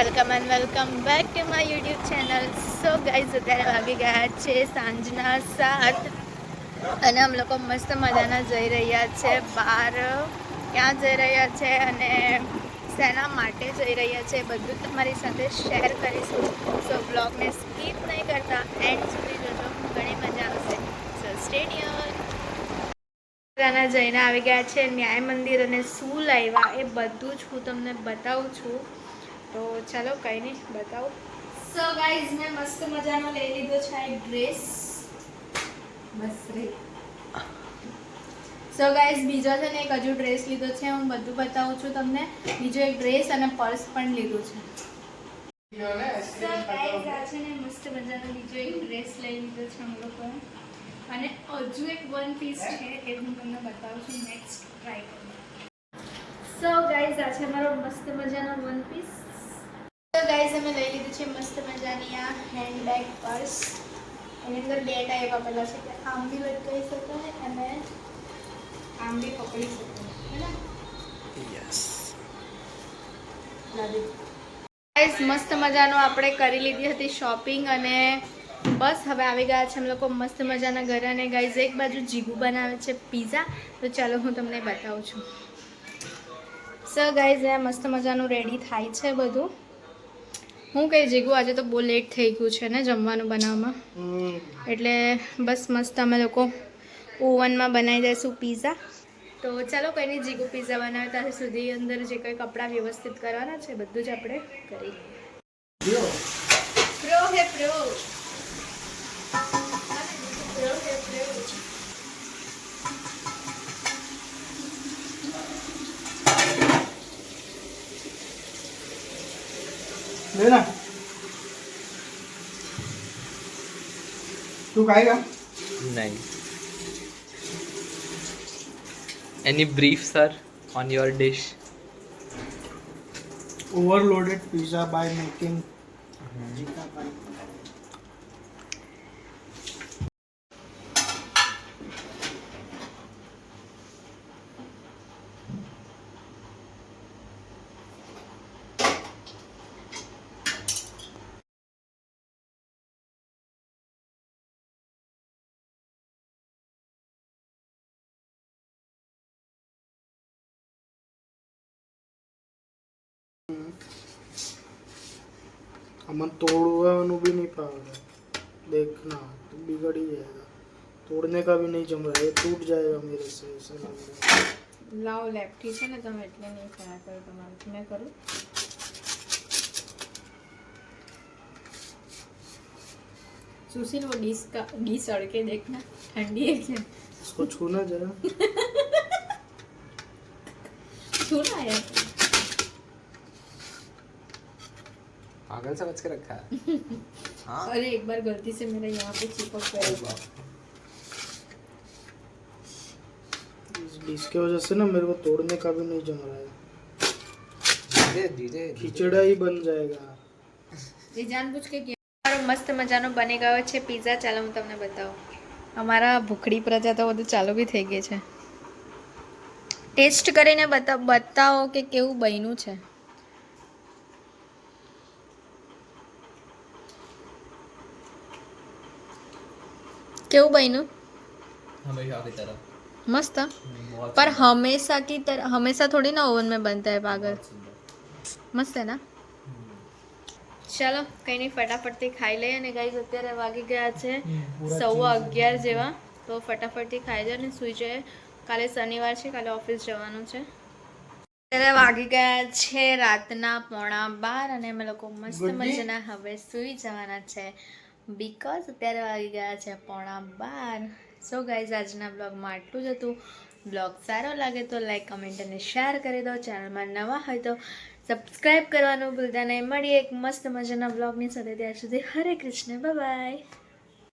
Welcome and welcome back to my YouTube channel so guys અત્યારે વાગી ગયા છે સાંજના સાત અને અમે લોકો મસ્ત મજાના જઈ રહ્યા છે બહાર ક્યાં જઈ રહ્યા છે અને શેના માટે જઈ રહ્યા છે બધું તમારી સાથે શેર કરીશું. સો બ્લોગને સ્કીપ નહીં કરતા. એન્ડ સુધી જોજો. ઘણી મજા આવશે. સો સ્ટેડિયમ ત્યાંના જઈને આવી ગયા છે ન્યાય મંદિર અને શું લાવ્યા એ બધું જ હું તમને બતાવું છું. તો ચાલો કંઈ નહીં, બતાવો. સો ગાઈઝ મેં મસ્ત મજાનો લઈ લીધો છે આ ડ્રેસ બસ રે. સો ગાઈઝ બીજો છે ને એક હજુ ડ્રેસ લીધો છે, હું બધું બતાવું છું તમને. બીજો એક ડ્રેસ અને પર્સ પણ લીધું છે. સો ગાઈઝ છે ને મસ્ત મજાનો બીજો એક ડ્રેસ લઈ લીધો છે અમે લોકોએ. અને હજુ એક વન પીસ છે, એ હું તમને બતાવું છું નેક્સ્ટ ટ્રાય કરું. ગાઈઝ આ છે મારો મસ્ત મજાનો વન પીસ તો ગાઈઝ અમે લઈ લીધું છે મસ્ત મજાની આ હેન્ડબેગ પર્સ એની અંદર બે ટાઈપ આપેલા છે. કે આમ બી લટકાવી શકાય અને આમ બી પકડી શકાય. ગાઈઝ મસ્ત મજાનું આપણે કરી લીધી હતી શોપિંગ અને બસ હવે આવી ગયા છે. અમે લોકો મસ્ત મજાના ઘરે અને ગાઈઝ એક બાજુ જીગુ બનાવે છે પીઝા તો ચાલો હું તમને બતાવું છું. સો ગાઈઝ આ મસ્ત મજાનું રેડી થાય છે બધું. હું કહી જીગું આજે તો બહુ લેટ થઈ ગયું છે ને જમવાનું બનાવવામાં. એટલે બસ મસ્ત અમે લોકો ઓવનમાં બનાવી દઈશું પીઝા તો ચાલો કંઈ નહીં જીગું પીઝા બનાવે ત્યાં સુધી અંદર જે કંઈ કપડાં વ્યવસ્થિત કરવાના છે બધું જ આપણે કરી પ્રો હે પ્રો तू खाएगा? नहीं। Any brief sir on your dish overloaded pizza by making Aman तोड़ भी नहीं पा रहा देखना तो बिगड़ ही जाएगा। तोड़ने का भी नहीं जम रहा है टूट जाएगा मेरे से ऐसा लग रहा है। લાવો લેફ્ટી છે ને તમે એટલે નહીં ફ્રાય કરો તમારે મેં કરું सुशील वो डिस का डिश अड़के देखना। ठंडी है क्या? इसको छूना जरा। छूना है? पागल समझ के रखा है। हाँ? अरे एक बार गलती से मेरा यहाँ पे चिपक गया इसके वजह से ना मेरे को तोड़ने का भी नहीं जम रहा है। धीरे धीरे खिचड़ा ही बन जाएगा। ये जानबूझ के કિયા મસ્ત મજાનો બની ગયો છે પિઝા ચાલો હું તમને બતાવું અમારા ભૂખડી तो તો બધું ચાલુ બી થઈ ગઈ છે ટેસ્ટ કરીને બતાવો કે केव बनू है કેવું બન્યું हमेशा की तरह મસ્ત बहुत पर हमेशा की तरह हमेशा थोड़ी ना ओवन में बनता है पागल મસ્ત છે ના ચાલો કંઈ નહીં ફટાફટથી ખાઈ લઈએ અને ગાઈઝ અત્યારે વાગી ગયા છે સવા અગિયાર જેવા તો ફટાફટથી ખાઈ જાય અને સૂઈ જાય કાલે શનિવાર છે કાલે ઓફિસ જવાનું છે અત્યારે વાગી ગયા છે રાતના પોણા બાર અને અમે લોકો મસ્ત Good day. મજાના હવે સૂઈ જવાના છે બીકોઝ અત્યારે વાગી ગયા છે પોણા બાર. સો ગાઈઝ આજના બ્લોગમાં આટલું જ હતું. બ્લોગ સારો લાગે તો લાઈક કમેન્ટ અને શેર કરી દો. ચેનલમાં નવા હોય તો સબસ્ક્રાઈબ કરવાનું ભૂલતા નહીં. મળીએ એક મસ્ત મજાના બ્લોગની સાથે. ત્યાર સુધી હરે કૃષ્ણ. બાય